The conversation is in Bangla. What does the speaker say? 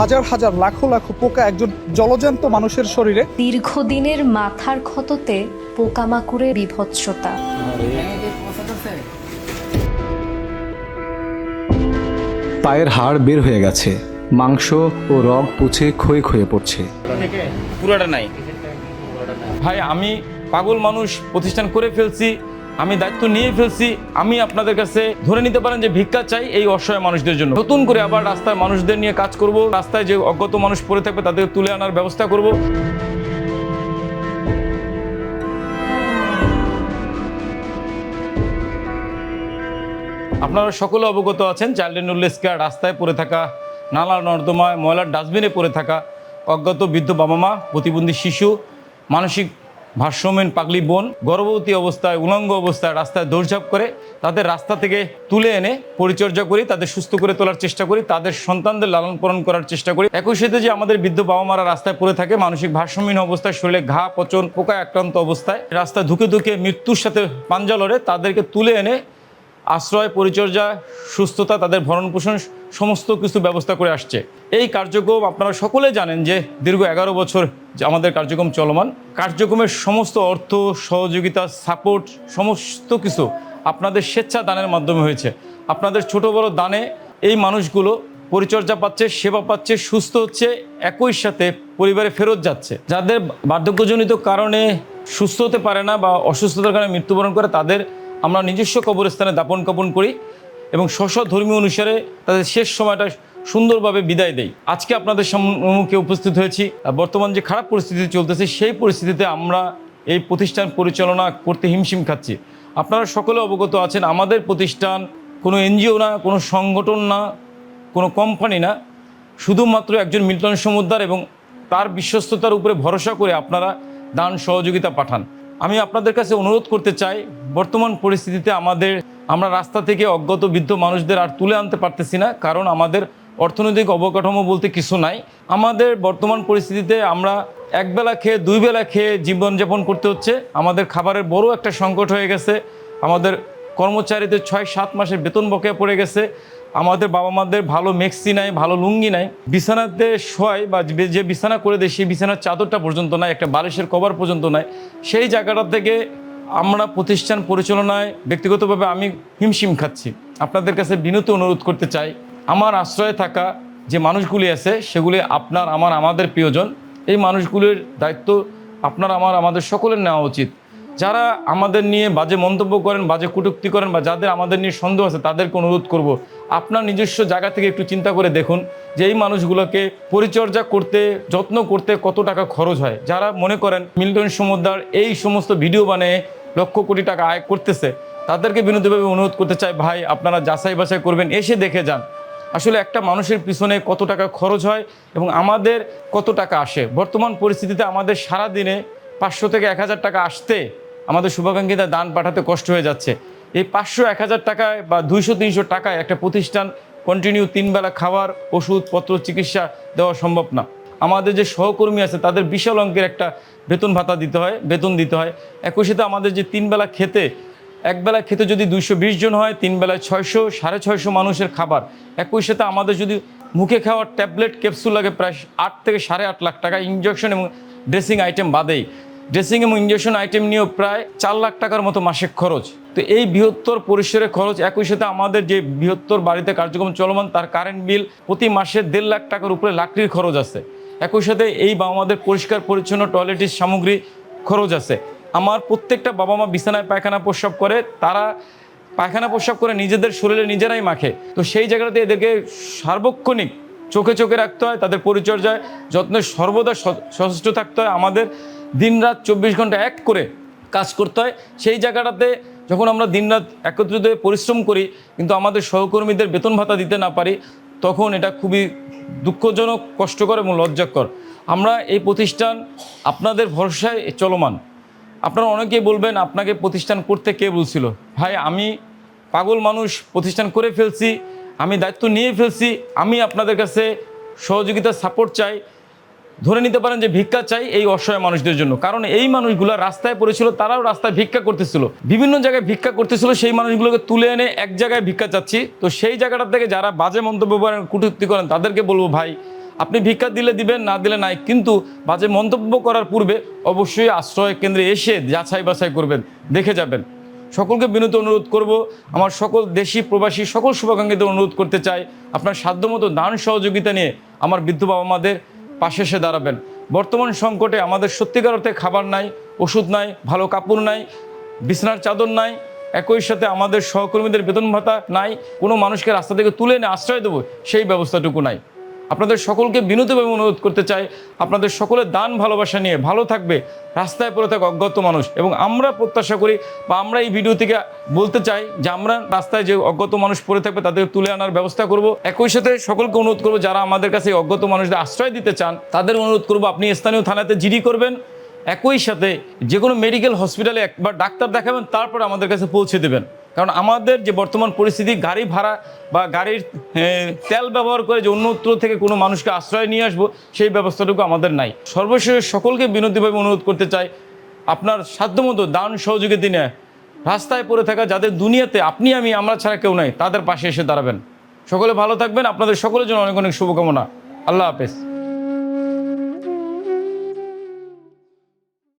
হাজার হাজার লাখো লাখো পোকা একজন জলজান্ত মানুষের শরীরে। দীর্ঘদিনের মাথার ক্ষততে পোকামাকুড়ের বিভৎসতা। পায়ের হাড় বের হয়ে গেছে। মাংস ও রগ পুছে ক্ষয়ে ক্ষয়ে পড়ছে। পুরোটা নাই। ভাই আমি পাগল মানুষ প্রতিষ্ঠান করে ফেলছি। আমি দায়িত্ব নিয়ে ফেলছি। আমি আপনাদের কাছে ধরে নিতে পারেন যে ভিক্ষা চাই এই অসহায় মানুষদের জন্য। নতুন করে আবার রাস্তায় মানুষদের নিয়ে কাজ করব, রাস্তায় যে অজ্ঞত মানুষ পড়ে থাকবে তাদেরকে তুলে আনার ব্যবস্থা করব। আপনারা সকলে অবগত আছেন, চাইল্ড নুল্লেসকা রাস্তায় পড়ে থাকা, নালা নর্দমায়, ময়লার ডাস্টবিনে পড়ে থাকা অজ্ঞাত বৃদ্ধ বাবা মা, প্রতিবন্ধী শিশু, মানসিক ভারসাম্যহীন পাগলি বোন গর্ভবতী অবস্থায়, উলঙ্গ অবস্থায় রাস্তায় দৌড়ঝাঁপ করে তাদের রাস্তা থেকে তুলে এনে পরিচর্যা করি, তাদের সুস্থ করে তোলার চেষ্টা করি, তাদের সন্তানদের লালন পালন করার চেষ্টা করি। একই সাথে যে আমাদের বৃদ্ধ বাবা মারা রাস্তায় পড়ে থাকে, মানসিক ভারসাম্যহীন অবস্থায় শরীরে ঘা, পচন, পোকা আক্রান্ত অবস্থায় রাস্তায় ধুকে ধুকে মৃত্যুর সাথে পাঞ্জা লড়ে, তাদেরকে তুলে এনে আশ্রয়, পরিচর্যা, সুস্থতা, তাদের ভরণ পোষণ সমস্ত কিছু ব্যবস্থা করে আসছে। এই কার্যক্রম আপনারা সকলে জানেন যে দীর্ঘ এগারো বছর যে আমাদের কার্যক্রম চলমান, কার্যক্রমের সমস্ত অর্থ, সহযোগিতা, সাপোর্ট, সমস্ত কিছু আপনাদের স্বেচ্ছা দানের মাধ্যমে হয়েছে। আপনাদের ছোট বড় দানে এই মানুষগুলো পরিচর্যা পাচ্ছে, সেবা পাচ্ছে, সুস্থ হচ্ছে, একই সাথে পরিবারে ফেরত যাচ্ছে। যাদের বার্ধক্যজনিত কারণে সুস্থ হতে পারে না বা অসুস্থতার কারণে মৃত্যুবরণ করে, তাদের আমরা নিজস্ব কবরস্থানে দাপন কাপন করি এবং স্ব ধর্মীয় অনুসারে তাদের শেষ সময়টা সুন্দরভাবে বিদায় দেই। আজকে আপনাদের সম্মুখে উপস্থিত হয়েছি। বর্তমান যে খারাপ পরিস্থিতি চলতেছে, সেই পরিস্থিতিতে আমরা এই প্রতিষ্ঠান পরিচালনা করতে হিমশিম খাচ্ছি। আপনারা সকলে অবগত আছেন, আমাদের প্রতিষ্ঠান কোনো এনজিও না, কোনো সংগঠন না, কোনো কোম্পানি না। শুধুমাত্র একজন মিল্টন সমুদ্দার এবং তার বিশ্বস্ততার উপরে ভরসা করে আপনারা দান সহযোগিতা পাঠান। আমি আপনাদের কাছে অনুরোধ করতে চাই, বর্তমান পরিস্থিতিতে আমাদের, আমরা রাস্তা থেকে অজ্ঞত বৃদ্ধ মানুষদের আর তুলে আনতে পারতেছি না, কারণ আমাদের অর্থনৈতিক অবকাঠামো বলতে কিছু নাই। আমাদের বর্তমান পরিস্থিতিতে আমরা একবেলা খেয়ে, দুই বেলা খেয়ে জীবনযাপন করতে হচ্ছে। আমাদের খাবারের বড় একটা সংকট হয়ে গেছে। আমাদের কর্মচারীদের ছয়, সাত মাসের বেতন বকেয়া পড়ে গেছে। আমাদের বাবা মাদের ভালো মেক্সি নাই, ভালো লুঙ্গি নাই। বিছানাতে শোয় বা যে- বিছানা করে দেয়, সেই বিছানার চাদরটা পর্যন্ত নাই, একটা বালিশের কভার পর্যন্ত নাই। সেই জায়গাটা থেকে আমরা প্রতিষ্ঠান পরিচালনায় ব্যক্তিগতভাবে আমি হিমশিম খাচ্ছি। আপনাদের কাছে বিনত অনুরোধ করতে চাই। আমার আশ্রয়ে থাকা যে মানুষগুলি আছে, সেগুলি আপনার, আমার, আমাদের প্রিয়জন। এই মানুষগুলির দায়িত্ব আপনার, আমার, আমাদের সকলের নেওয়া উচিত। যারা আমাদের নিয়ে বাজে মন্তব্য করেন, বাজে কটূক্তি করেন বা যাদের আমাদের নিয়ে সন্দেহ আছে, তাদেরকে অনুরোধ করব, আপনার নিজস্ব জায়গা থেকে একটু চিন্তা করে দেখুন যে এই মানুষগুলোকে পরিচর্যা করতে, যত্ন করতে কত টাকা খরচ হয়। যারা মনে করেন মিল্টন সমুদ্রার এই সমস্ত ভিডিও বানিয়ে লক্ষ কোটি টাকা আয় করতেছে, তাদেরকে বিনোদীভাবে অনুরোধ করতে চাই, ভাই, আপনারা যাচাই বাছাই করবেন, এসে দেখে যান। আসলে একটা মানুষের পিছনে কত টাকা খরচ হয় এবং আমাদের কত টাকা আসে? বর্তমান পরিস্থিতিতে আমাদের সারা দিনে পাঁচশো থেকে এক হাজার টাকা আসতে আমাদের শুভাকাঙ্ক্ষীদের দান পাঠাতে কষ্ট হয়ে যাচ্ছে। এই পাঁচশো এক হাজার টাকায় বা দুইশো, তিনশো টাকায় একটা প্রতিষ্ঠান কন্টিনিউ তিনবেলা খাবার ওষুধপত্র, চিকিৎসা দেওয়া সম্ভব না। আমাদের যে সহকর্মী আছে, তাদের বিশাল অঙ্কের একটা বেতন ভাতা দিতে হয়, বেতন দিতে হয়। একই সাথে আমাদের যে তিনবেলা খেতে একবেলা খেতে যদি দুইশো বিশ জন হয় তিন বেলায় ছয়শো, সাড়ে ছয়শো মানুষের খাবার। একই সাথে আমাদের যদি মুখে খাওয়ার ট্যাবলেট, ক্যাপসুল লাগে প্রায় আট থেকে সাড়ে আট লাখ টাকা ইঞ্জেকশন এবং ড্রেসিং আইটেম বাদেই। ড্রেসিং এবং ইঞ্জেকশন আইটেম নিয়েও প্রায় চার লাখ টাকার মতো মাসিক খরচ। তো এই বৃহত্তর পরিসরের খরচ, একই সাথে আমাদের যে বৃহত্তর বাড়িতে কার্যক্রম চলমান, তার কারেন্ট বিল প্রতি মাসে দেড় লাখ টাকার উপরে লাকড়ির খরচ আছে। একই সাথে এই বা আমাদের পরিষ্কার, পরিচ্ছন্ন টয়লেটের সামগ্রী খরচ আছে। আমার প্রত্যেকটা বাবা মা বিছানায় পায়খানা প্রস্রাব করে, তারা পায়খানা প্রস্রাব করে নিজেদের শরীরে নিজেরাই মাখে। তো সেই জায়গাটাতে এদেরকে সার্বক্ষণিক চোখে চোখে রাখতে হয়, তাদের পরিচর্যায় যত্নে সর্বদা সচেষ্ট থাকতে হয়। আমাদের দিনরাত চব্বিশ ঘণ্টা এক করে কাজ করতে হয়। সেই জায়গাটাতে যখন আমরা দিনরাত একত্রিত হয়ে পরিশ্রম করি, কিন্তু আমাদের সহকর্মীদের বেতন ভাতা দিতে না পারি, তখন এটা খুবই দুঃখজনক, কষ্টকর এবং লজ্জাকর। আমরা এই প্রতিষ্ঠান আপনাদের ভরসায় চলমান। আপনারা অনেকেই বলবেন, আপনাকে প্রতিষ্ঠান করতে কে বলছিল? ভাই, আমি পাগল মানুষ, প্রতিষ্ঠান করে ফেলছি, আমি দায়িত্ব নিয়ে ফেলছি, আমি আপনাদের কাছে সহযোগিতা, সাপোর্ট চাই। ধরে নিতে পারেন যে ভিক্ষা চাই এই অসহায় মানুষদের জন্য। কারণ এই মানুষগুলো রাস্তায় পড়েছিল, তারাও রাস্তায় ভিক্ষা করতেছিল। বিভিন্ন জায়গায় ভিক্ষা করতেছিল, সেই মানুষগুলোকে তুলে এনে এক জায়গায় ভিক্ষা চাচ্ছি। তো সেই জায়গাটা থেকে যারা বাজে মন্তব্য করেন, কুটুক্তি করেন, তাদেরকে বলব, ভাই আপনি ভিক্ষা দিলে দিবেন, না দিলে নাই। কিন্তু বাজে মন্তব্য করার পূর্বে অবশ্যই আশ্রয় কেন্দ্রে এসে যাচাই বাছাই করবেন, দেখে যাবেন। সকলকে বিনীত অনুরোধ করব, আমার সকল দেশি প্রবাসী, সকল শুভাকাঙ্ক্ষীদের অনুরোধ করতে চাই, আপনার সাধ্যমতো দান সহযোগিতা নিয়ে আমার বৃদ্ধ বাবা মাদের পাশে এসে দাঁড়াবেন। বর্তমান সংকটে আমাদের সত্যিকার অর্থে খাবার নাই, ওষুধ নাই, ভালো কাপড় নাই, বিছানার চাদর নাই, একই সাথে আমাদের সহকর্মীদের বেতন ভাতা নাই, কোনো মানুষকে রাস্তা থেকে তুলে এনে আশ্রয় দেবো, সেই ব্যবস্থাটুকু নাই। আপনাদের সকলকে বিনীতভাবে অনুরোধ করতে চাই। আপনাদের সকলের দান, ভালোবাসা নিয়ে ভালো থাকবে, রাস্তায় পড়ে থাকা অজ্ঞাত মানুষ। এবং আমরা প্রত্যাশা করি বা আমরা এই ভিডিও থেকে বলতে চাই যে আমরা রাস্তায় যে অজ্ঞাত মানুষ পড়ে থাকবে তাদের তুলে আনার ব্যবস্থা করব। একই সাথে সকলকে অনুরোধ করব, যারা আমাদের কাছে এই অজ্ঞাত মানুষদের আশ্রয় দিতে চান, তাদের অনুরোধ করব আপনি স্থানীয় থানাতে জিডি করবেন। একই সাথে যে কোনো মেডিকেল হসপিটালে একবার ডাক্তার দেখাবেন, তারপর আমাদের কাছে পৌঁছে দেবেন। কারণ আমাদের যে বর্তমান পরিস্থিতি, গাড়ি ভাড়া বা গাড়ির তেল ব্যবহার করে যে অন্যত্র থেকে কোনো মানুষকে আশ্রয় নিয়ে আসব, সেই ব্যবস্থাটুকু আমাদের নাই। সর্বশেষ সকলকে বিনতিভাবে অনুরোধ করতে চাই, আপনার সাধ্যমতো দান সহযোগিতা নিয়ে রাস্তায় পড়ে থাকা যাদের দুনিয়াতে আপনি, আমি, আমরা ছাড়া কেউ নাই, তাদের পাশে এসে দাঁড়াবেন। সকলে ভালো থাকবেন, আপনাদের সকলের জন্য অনেক অনেক শুভকামনা। আল্লাহ হাফেজ।